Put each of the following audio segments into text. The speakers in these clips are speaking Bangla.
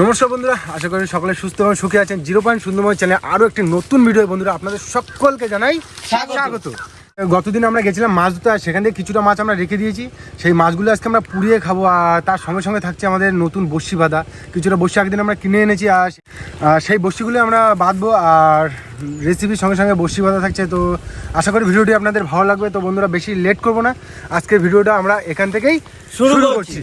নমস্কার বন্ধুরা আশা করি সকলে সুস্থ এবং সুখী আছেন। জিরো পয়েন্ট সুন্দরময় চ্যানেলে আরও একটি নতুন ভিডিও বন্ধুরা আপনাদের সকলকে জানাই স্বাগত। গতদিন আমরা গেছিলাম মাছ ধরতে আর সেখান থেকে কিছুটা মাছ আমরা রেখে দিয়েছি। সেই মাছগুলো আজকে আমরা পুড়িয়ে খাব আর তার সঙ্গে সঙ্গে থাকছে আমাদের নতুন বসি বাঁধা। কিছুটা বসি একদিন আমরা কিনে এনেছি আর আর সেই বসিগুলো আমরা বাঁধবো আর রেসিপির সঙ্গে সঙ্গে বসি বাঁধা থাকছে। তো আশা করি ভিডিওটি আপনাদের ভালো লাগবে। তো বন্ধুরা বেশি লেট করব না। আজকের ভিডিওটা আমরা এখান থেকেই শুরু করছি।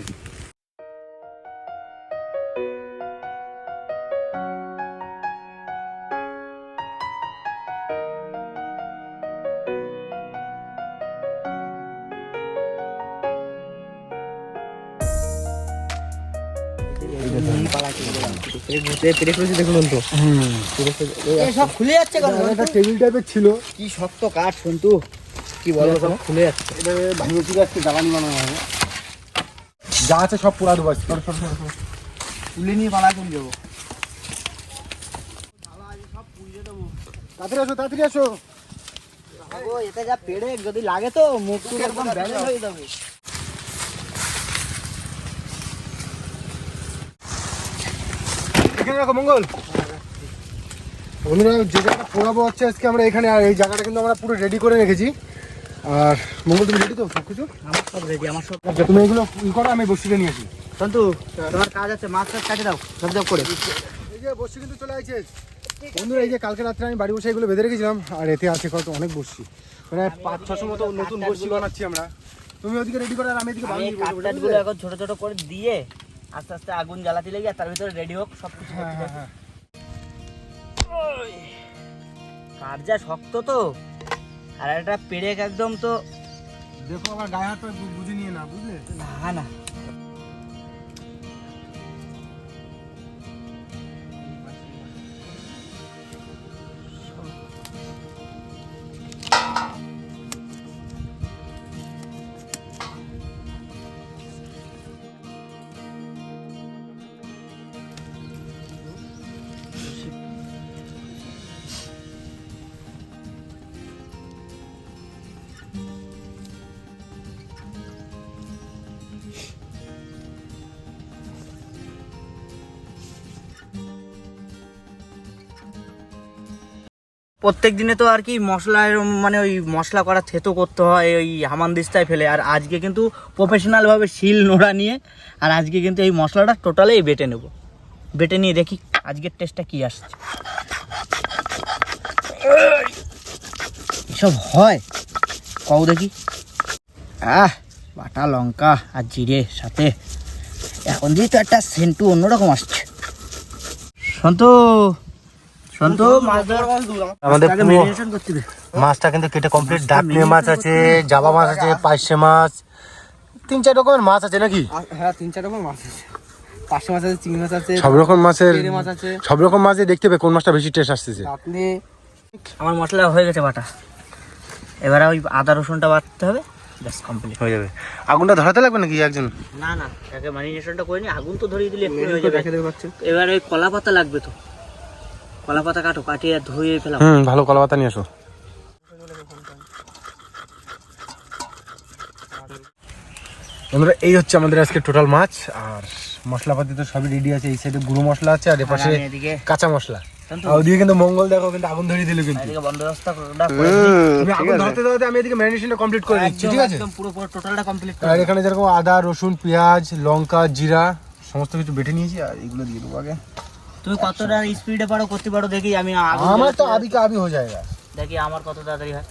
ছিল। কি শক্ত কাঠ সন্তু? কি বলব সব খুলে যাচ্ছে। ভাঙে চুরে আজকে জ্বালানি বানানো হবে। যা আছে সব পোড়া দেবো। তুলে নিয়ে পালা করে যাব। তাড়াতাড়ি আসো তাড়াতাড়ি আসো। এতে যা পেড়ে যদি লাগে তো মুখ টুক একদম ব্যালেন্স হয়ে যাবে। এখানে রাখো মঙ্গল। বন্ধুরা যে জায়গাটা পোড়াবো হচ্ছে আজকে আমরা এখানে আর এই জায়গাটা কিন্তু আমরা পুরো রেডি করে রেখেছি। আর মঙ্গল তুমি রেডি তো? সব কিছু? আমার সব রেডি আমার সব আচ্ছা তুমি এগুলো ই করো আমি বসিতে নিয়ে আসি সন্তু তোমার কাজ আছে মাছ টাছ কাটে দাও সব সব করে। এই যে বসি কিন্তু চলে আসছে বন্ধুরা এই যে কালকে রাত্রে আমি বাড়ি বসে এগুলো বেঁধে রেখেছিলাম আর এতে আছে কত অনেক বসছি। মানে পাঁচ ছশো মতো নতুন বসি বানাচ্ছি আমরা। তুমি ওদিকে রেডি করো আর আমি এদিকে বানিয়ে এখন ছোট ছোট করে দিয়ে আস্তে আস্তে আগুন জ্বালাতে লেগে তার ভিতরে রেডি হোক সব কিছু কাঠ যা শক্ত তো। আর একটা পেরেক একদম তো দেখো আমার গায়ে হাত বুঝে নিয়ে না বুঝলে? না না। প্রত্যেক দিনে তো আর কি মশলা মানে ওই মশলা করা থেতো করতে হয় ওই হামানদিস্তায় ফেলে। আর আজকে কিন্তু প্রফেশনালভাবে শিল নোড়া নিয়ে, আর আজকে কিন্তু এই মশলাটা টোটালেই বেটে নেব। বেটে নিয়ে দেখি আজকের টেস্টটা কি আসছে। এসব হয়? কও দেখি। আহ, বাটা লঙ্কা আর জিরে সাথে। এখন দিয়ে তো একটা সেন্টু অন্যরকম আসছে। সন্তু আমাদের পুরো- মাছটা কিন্তু কেটে কমপ্লিট ডাকলে মাছ আছে জাবা মাছ আছে পাইসে মাছ। তিন চার রকমের মাছ আছে নাকি? হ্যাঁ তিন চার রকম মাছ আছে। পার্শে মাছ আছে চিংড়ি মাছ আছে সব রকম মাছের মাছ আছে। সব রকম মাছে দেখতে হবে কোন মাছটা বেশি টেস্ট আসতেছে? আপনি আমার মশলা হয়ে গেছে বাটা। এবারে ওই আদা রসুনটা বাটতে হবে ব্যাস কমপ্লিট হয়ে যাবে। আগুনটা ধরাতে লাগবে নাকি একজন? না না আগে ম্যারিনেশনটা করে নি আগুন তো ধরিয়ে দিলে হয়ে যাবে। এবার ওই কলা পাতা লাগবে তো। কলা পাতা কাটো কাটিয়ে ধুয়ে ফেলাম হুম ভালো কলা পাতা নিয়ে আসো। বন্ধুরা এই হচ্ছে আমাদের আজকে টোটাল মাছ আর মশলাপাতি তো সবই রেডি আছে। এই সাইডে গুঁড়ো মশলা আছে আর এপাশে কাঁচা মশলা। আর ওদিকে কিন্তু মঙ্গল দেখো কিন্তু আগুন ধরিয়ে দিল কিন্তু। আগুন ধরতে ধরতে আমি এদিকে ম্যারিনেশনটা কমপ্লিট করে দিচ্ছি ঠিক আছে? পুরো পুরো টোটালটা কমপ্লিট আর এখানে যেরকম আদা রসুন পেঁয়াজ লঙ্কা জিরা সমস্ত কিছু বেটে নিয়েছি আর এগুলো দিয়ে দেবো আগে। তুমি কতটা স্পিডে পারো করতে পারো দেখি আমি আমার তো আবি কা আবি হয়ে যায়। দেখি আমার কত তাড়াতাড়ি হয়।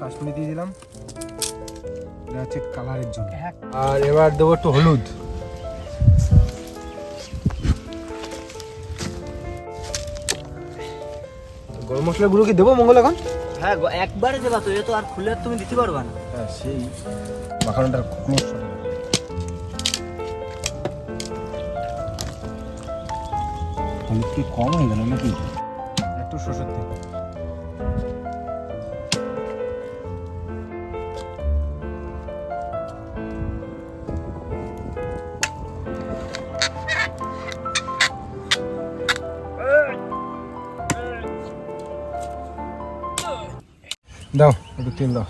কাশ্মীরি দিয়ে দিলাম। এটা হচ্ছে কালারের জন্য হ্যাঁ। আর এবার দেবো একটু হলুদ। গরম মশলা গুঁড়ো কি দেবো মঙ্গল এখন? হ্যাঁ গো, একবারে দেবা তো এ তো আর খুলে তুমি দিতে পারবা না। হ্যাঁ সেই মাখানোটা ক্লোজ হলুদ কি কম হয়ে গেল নাকি? একটু শ্বশুর তেল একটু তেল দাও।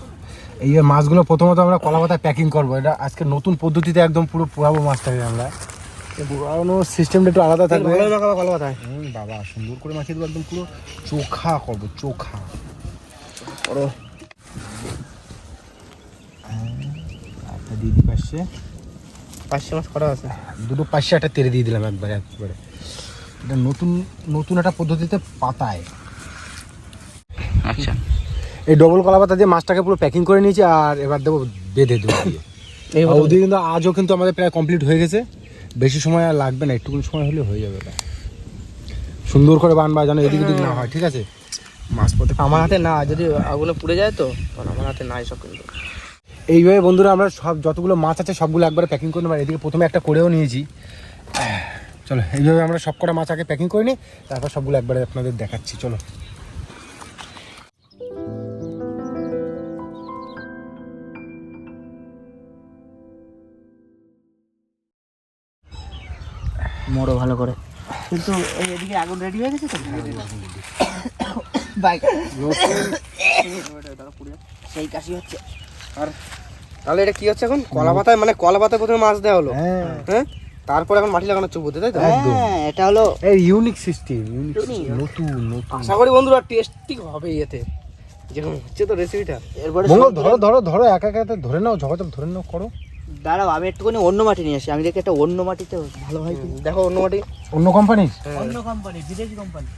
এই যে মাছগুলো প্রথমত আমরা কলা পাতায় প্যাকিং করব। এটা আজকে নতুন পদ্ধতিতে একদম পুরো পোড়াবো মাছটাকে আমরা। পোড়ানো সিস্টেমটা একটু আলাদা থাকবে। কলা পাতায়। বাবা সুন্দর করে মাখিয়ে দেবো একদম পুরো চোখা করব চোখা। করো। দিই পাশে। পাঁচশো মাছ করা আছে। দুটো পাশে একটা তেলে দিয়ে দিলাম একবারে একবারে। এটা নতুন নতুন একটা পদ্ধতিতে পাতায়। আচ্ছা। এই ডবল কলা পাতা দিয়ে মাছটাকে পুরো প্যাকিং করে নিয়েছি আর এবার দেবো বেঁধে দেবো এই ওদিকে কিন্তু আজও কিন্তু আমাদের প্রায় কমপ্লিট হয়ে গেছে। বেশি সময় আর লাগবে না একটুকুনি সময় হলে হয়ে যাবে সুন্দর করে বানবা যেন এদিক ওদিক না হয় ঠিক আছে? মাছ পথে আমার হাতে না যদি আগুনে পুড়ে যায় তো আমার হাতে নাই সব কিন্তু। এইভাবে বন্ধুরা আমরা সব যতগুলো মাছ আছে সবগুলো একবারে প্যাকিং করে নেব। এদিকে প্রথমে একটা করেও নিয়েছি। চলো এইভাবে আমরা সব কটা মাছ আগে প্যাকিং করে নিই তারপর সবগুলো একবারে আপনাদের দেখাচ্ছি চলো। মোড়ো ভালো করে। কিন্তু এদিকে আগুন রেডি হয়ে গেছে তো? বাইক সেই কাশি হচ্ছে। আর তাহলে এটা কি হচ্ছে এখন? কলা পাতায় মানে কলা পাতায় প্রথমে মাছ দেওয়া হলো। হ্যাঁ। হ্যাঁ? তারপর এখন মাটি লাগানো চুপ হতে তাই তো? হ্যাঁ এটা হলো এই ইউনিক সিস্টেম ইউনিক নতুন নতুন। আশা করি বন্ধুরা টেস্টি হবে ইয়েতে যেরকম হচ্ছে তো রেসিপিটা এরপরে মঙ্গল ধরো ধরো ধরো একা একা ধরে নাও ঝগড়া ধরে নাও করো। দাঁড়াও আমি একটুখানি অন্য মাটি নিয়ে আসি। আমি দেখি একটা অন্য মাটিতে ভালো হয় দেখো অন্য মাটি। অন্য কোম্পানির অন্য কোম্পানি বিদেশি কোম্পানি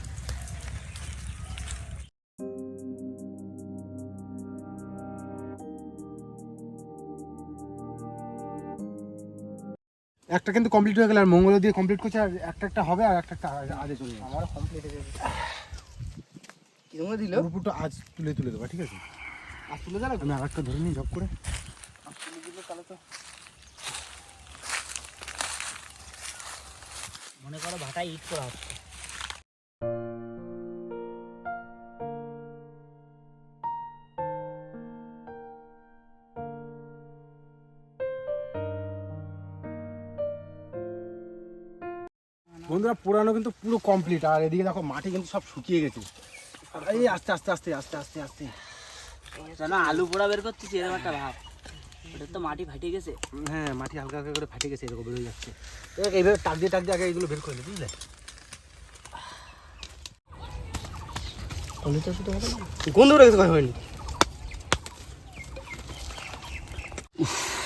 একটা কিন্তু কমপ্লিট হয়ে গেল আর মঙ্গল দিয়ে কমপ্লিট করছে আর একটা একটা হবে আর একটা একটা আগে- আগে চলে যাবে। আমার কমপ্লিট হয়ে যাবে কি তোমরা দিল? পুরোপুরটা আজ তুলে তুলে দেবো ঠিক আছে? আর তুলে দাও আমি আর একটা ধরে নিই জব করে। মনে করো ভাটায় ইট করা হচ্ছে। বন্ধুরা পুরানো কিন্তু পুরো কমপ্লিট আর এদিকে দেখো মাটি কিন্তু সব শুকিয়ে গেছে। এই আস্তে আস্তে আস্তে আস্তে আস্তে আস্তে। আলু পোড়া বের করতেছি এরকম একটা ভাব। ওটা তো মাটি ফাটে গেছে। হ্যাঁ মাটি হালকা হালকা করে ফাটে গেছে এরকম বেরোয় যাচ্ছে। এইভাবে টাক দিয়ে টাক দিয়ে আগে এগুলো বের করে নে, বুঝলে? হয়নি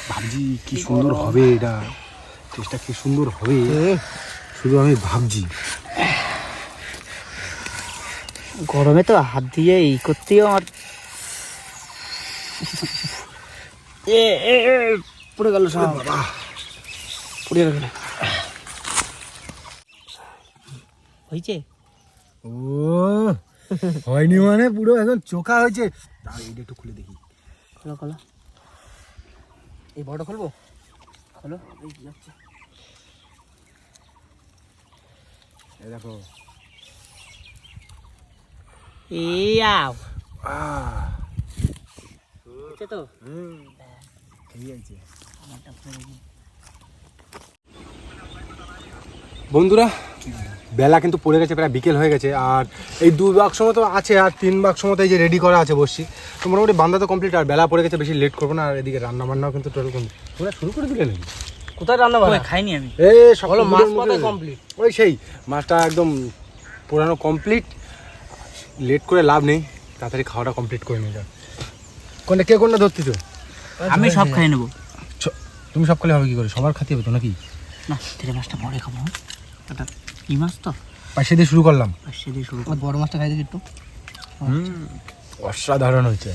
ভাবছি কি সুন্দর হবে এটা। টেস্টটা কি সুন্দর হবে? শুধু আমি ভাবছি। গরমে তো হাত দিয়ে এই করতেই আমার এ এ এ, গেল সব। পুড়ে গেল হয়েছে? ও হয়নি মানে পুরো একদম চোখা হয়েছে। এইটা একটু খুলে দেখি। খোলো খোলো। এই বড়টা খুলবো? খোলো এই যাচ্ছে। এই দেখো। আহ। হচ্ছে তো? হুম। বন্ধুরা বেলা কিন্তু পড়ে গেছে প্রায় বিকেল হয়ে গেছে আর এই দু বাক্স মতো আছে আর তিন বাক্স মতো এই যে রেডি করা আছে বসছি। তো মোটামুটি বান্ধা তো কমপ্লিট আর বেলা পড়ে গেছে বেশি লেট করব না আর এদিকে রান্না বান্নাও কিন্তু টোটাল কমপ্লিট তোমরা শুরু করে দিলে নাকি? কোথায় রান্না বান্না খাইনি আমি। এ সকল মাছ কমপ্লিট ওই সেই মাছটা একদম পুরানো কমপ্লিট লেট করে লাভ নেই তাড়াতাড়ি খাওয়াটা কমপ্লিট করে নিয়ে যাও। কোনটা কে কোনটা ধরতি তো আমি সব খাই নেব। তুমি সব খেলে হবে কি করে? সবার খাতে হবে তো নাকি? না তেরে মাছটা পরে খাব ওটা কি মাছ তো? পাশে দিয়ে শুরু করলাম। পাশে দিয়ে শুরু আর বড় মাছটা খাই দেখি একটু অসাধারণ হয়েছে।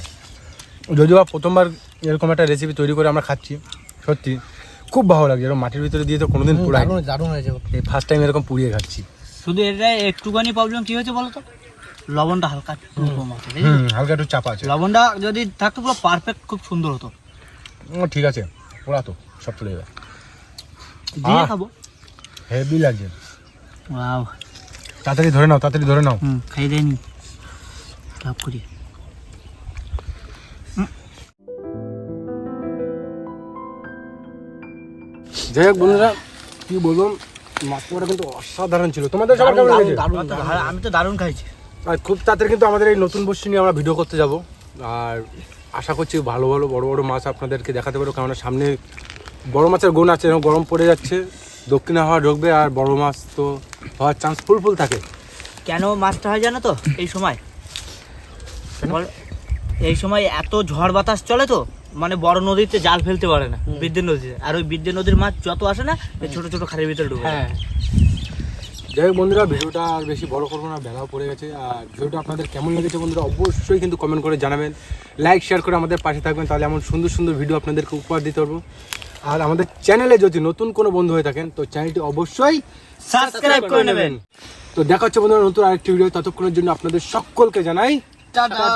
যদিও বা প্রথমবার এরকম একটা রেসিপি তৈরি করে আমরা খাচ্ছি সত্যি খুব ভালো লাগছে। এরকম মাটির ভিতরে দিয়ে তো কোনোদিন পুরাই দারুণ দারুণ হয়েছে। এই ফার্স্ট টাইম এরকম পুড়িয়ে খাচ্ছি। শুধু এটা একটুখানি প্রবলেম কি হয়েছে বলো তো লবণটা হালকা একটু কম আছে হুম হালকা একটু চাপা আছে। লবণটা যদি থাকতো পুরো পারফেক্ট খুব সুন্দর হতো। ঠিক আছে। পোড়া তো সব চলে যাবে। দিয়ে খাব। হেভি লাগছে। ওয়াও তাড়াতাড়ি ধরে নাও তাড়াতাড়ি ধরে নাও। হুম খাই দেয়নি লাভ করি। যাই হোক বন্ধুরা কি বলব মাছ পোড়াটা কিন্তু অসাধারণ ছিল। তোমাদের সবার কেমন লেগেছে? আমি তো দারুণ খাইছি। আর খুব তাড়াতাড়ি কিন্তু আমাদের এই নতুন বস্তু নিয়ে আমরা ভিডিও করতে যাব। আর আশা করছি ভালো ভালো বড় বড় মাছ আপনাদেরকে দেখাতে পারব। কারণ সামনে বড় মাছের গুণ আছে গরম পড়ে যাচ্ছে দক্ষিণে হাওয়া ঢুকবে আর বড় মাছ তো হওয়ার চান্স ফুল ফুল থাকে। কেন মাছটা হয় জানো তো? এই সময়। এই সময় এত ঝড় বাতাস চলে তো মানে বড় নদীতে জাল ফেলতে পারে না বিদ্যে নদীতে। আর ওই বিদ্যে নদীর মাছ যত আসে না ছোট ছোট খালের ভিতরে ঢুকে হ্যাঁ। যাই হোক বন্ধুরা ভিডিওটা আর বেশি বড় করব না বেলাও পড়ে গেছে। আর ভিডিওটা আপনাদের কেমন লেগেছে বন্ধুরা অবশ্যই কিন্তু কমেন্ট করে জানাবেন। লাইক শেয়ার করে আমাদের পাশে থাকবেন তাহলে এমন সুন্দর সুন্দর ভিডিও আপনাদেরকে উপহার দিতে পারব। আর আমাদের চ্যানেলে যদি নতুন কোনো বন্ধু হয়ে থাকেন তো চ্যানেলটি অবশ্যই সাবস্ক্রাইব করে নেবেন। তো দেখা হচ্ছে বন্ধুরা নতুন আরেকটি ভিডিও ততক্ষণের জন্য আপনাদের সকলকে জানাই টাটা।